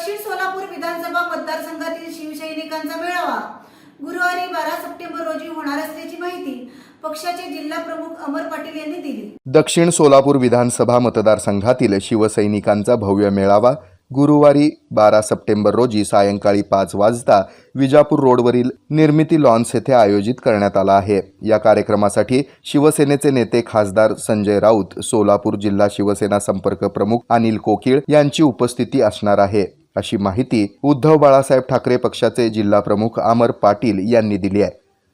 दक्षिण सोलापूर विधानसभा मतदारसंघातील शिवसैनिकांचा मेळावा. गुरुवारी बारा सप्टेंबर रोजी होणार असल्याची माहिती पक्षाचे जिल्हा प्रमुख अमर पाटील यांनी दिली. दक्षिण सोलापूर विधानसभा मतदारसंघातील शिवसैनिकांचा भव्य मेळावा गुरुवारी बारा सप्टेंबर रोजी सायंकाळी पाच वाजता विजापूर रोडवरील निर्मिती लॉन्स येथे आयोजित करण्यात आला आहे. या कार्यक्रमासाठी शिवसेनेचे नेते खासदार संजय राऊत सोलापूर जिल्हा शिवसेना संपर्क प्रमुख अनिल कोकिळ यांची उपस्थिती असणार आहे. अशी माहिती उद्धव बाळासाहेब ठाकरे पक्षाचे जिल्हा प्रमुख अमर पाटील यांनी दिली आहे.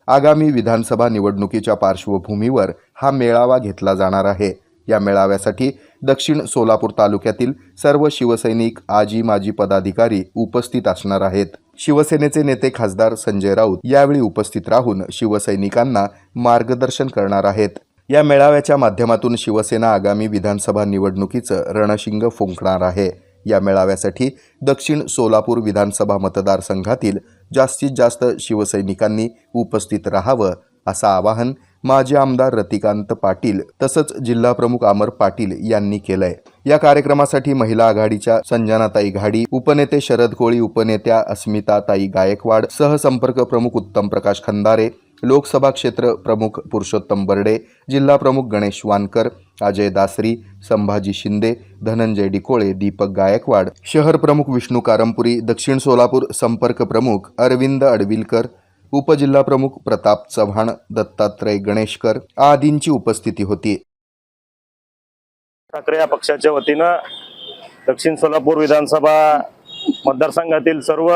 आगामी विधानसभा निवडणुकीच्या पार्श्वभूमीवर हा मेळावा घेतला जाणार आहे. या मेळाव्यासाठी दक्षिण सोलापूर तालुक्यातील सर्व शिवसैनिक आजी माजी पदाधिकारी उपस्थित असणार आहेत. शिवसेनेचे नेते खासदार संजय राऊत यावेळी उपस्थित राहून शिवसैनिकांना मार्गदर्शन करणार आहेत. या मेळाव्याच्या माध्यमातून शिवसेना आगामी विधानसभा निवडणुकीचं रणशिंग फुंकणार आहे. या मेळाव्यासाठी दक्षिण सोलापूर विधानसभा मतदारसंघातील जास्तीत जास्त शिवसैनिकांनी उपस्थित राहावं असं आवाहन माजी आमदार रतिकांत पाटील तसंच जिल्हा प्रमुख अमर पाटील यांनी केलंय. या कार्यक्रमासाठी महिला आघाडीच्या संजनाताई घाडी उपनेते शरद कोळी उपनेत्या अस्मिताताई गायकवाड सहसंपर्क प्रमुख उत्तम प्रकाश खंदारे लोकसभा क्षेत्र प्रमुख पुरुषोत्तम बर्डे जिल्हा प्रमुख गणेश वानकर अजय दासरी संभाजी शिंदे धनंजय डिकोळे दीपक गायकवाड शहर प्रमुख विष्णू कारंपुरी दक्षिण सोलापूर संपर्क प्रमुख अरविंद अडविलकर उपजिल्हा प्रमुख प्रताप चव्हाण दत्तात्रय गणेशकर आदींची उपस्थिती होती. ठाकरे या पक्षाच्या वतीनं दक्षिण सोलापूर विधानसभा मतदारसंघातील सर्व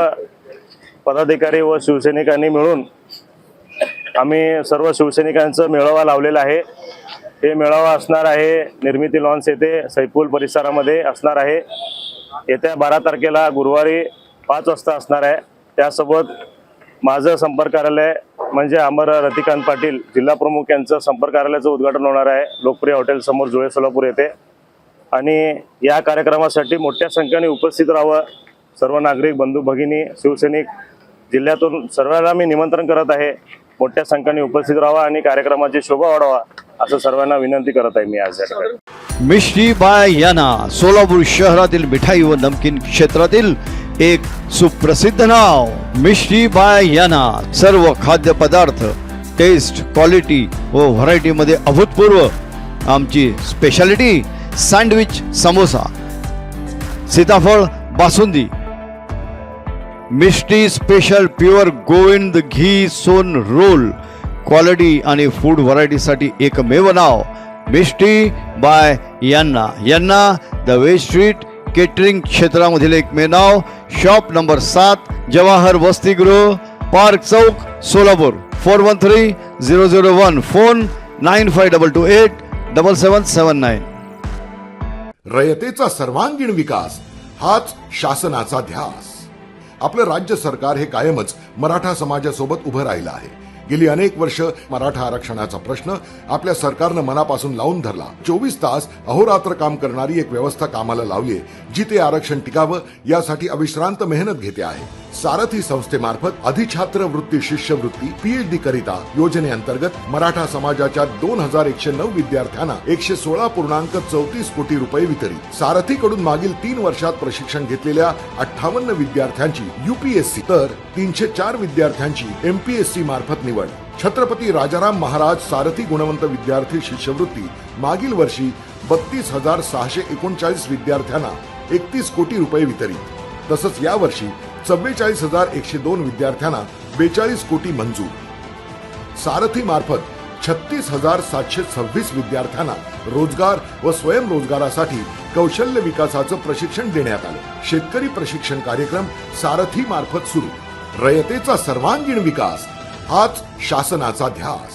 पदाधिकारी व शिवसैनिकांनी मिळून आम्ही सर्व शिवसैनिकांचं मेळावा लावलेला आहे. हे मेळावा असणार आहे. निर्मिती लॉन्स येथे सैपूल परिसरामध्ये असणार आहे. येत्या बारा तारखेला गुरुवारी पाच वाजता असणार आहे. त्यासोबत माझं संपर्क कार्यालय म्हणजे अमर रतिकांत पाटील जिल्हा प्रमुख यांचं संपर्क कार्यालयाचं उद्घाटन होणार आहे. लोकप्रिय हॉटेलसमोर जुळे सोलापूर येथे. आणि या कार्यक्रमासाठी मोठ्या संख्येने उपस्थित राहावं. सर्व नागरिक बंधू भगिनी शिवसैनिक जिल्ह्यातून सर्वांना मी निमंत्रण करत आहे. मोठ्या संख्येने उपस्थित राहावा आणि कार्यक्रमाची शोभा वाढवा असं सर्वांना विनंती करत आहे मी आज या ठिकाणी. मिष्टी बाय यांना सोलापूर शहरातील मिठाई व नमकीन क्षेत्रातील एक सुप्रसिद्ध नाव मिष्टी बाय यांना. सर्व खाद्यपदार्थ टेस्ट क्वालिटी व व्हरायटी मध्ये अभूतपूर्व आमची स्पेशालिटी सँडविच समोसा सीताफळ बासुंदी मिष्टी स्पेशल प्युअर गोविंद घी सोन रोल. क्वालिटी आणि फूड व्हरायटीसाठी एकमेव नाव मिष्टी बाय यांना. यांना द वे स्ट्रीट केटरिंग क्षेत्रामधील एकमेव नाव शॉप नंबर सात जवाहर वसतिगृह Park Chowk Solapur. Four one three zero zero one phone nine five double two eight double seven seven nine. रयतेचा सर्वांगीण विकास हाच शासनाचा ध्यास. आपलं राज्य सरकार हे कायमच मराठा समाजासोबत उभं राहिलं आहे. गेली अनेक वर्ष मराठा आरक्षणाचा प्रश्न आपल्या सरकारनं मनापासून लावून धरला. चोवीस तास अहोरात्र काम करणारी एक व्यवस्था कामाला लावली आहे जी ते आरक्षण टिकावं यासाठी अविश्रांत मेहनत घेते आहे. सारथी संस्थेमार्फत अधिछात्र वृत्ती शिष्यवृत्ती पीएचडी करिता योजनेअंतर्गत मराठा समाजाच्या दोन हजार एकशे नऊ विद्यार्थ्यांना एकशे सोळा पूर्णांक चौतीस कोटी रुपये वितरित. सारथीकडून मागील तीन वर्षात प्रशिक्षण घेतलेल्या अठ्ठावन्न विद्यार्थ्यांची युपीएससी तर तीनशे चार विद्यार्थ्यांची एमपीएससी मार्फत निवड. छत्रपती राजाराम महाराज सारथी गुणवंत विद्यार्थी शिष्यवृत्ती मागील वर्षी बत्तीस हजार सहाशे एकोणचाळीस विद्यार्थ्यांना एकतीस कोटी रुपये वितरित. तसंच यावर्षी चव्वेचाळीस हजार एकशे दोन विद्यार्थ्यांना बेचाळीस कोटी मंजूर. सारथी मार्फत छत्तीस हजार सातशे सव्वीस विद्यार्थ्यांना रोजगार व स्वयंरोजगारासाठी कौशल्य विकासाचं प्रशिक्षण देण्यात आलं. शेतकरी प्रशिक्षण कार्यक्रम सारथी मार्फत सुरू. रयतेचा सर्वांगीण विकास हाच शासनाचा ध्यास.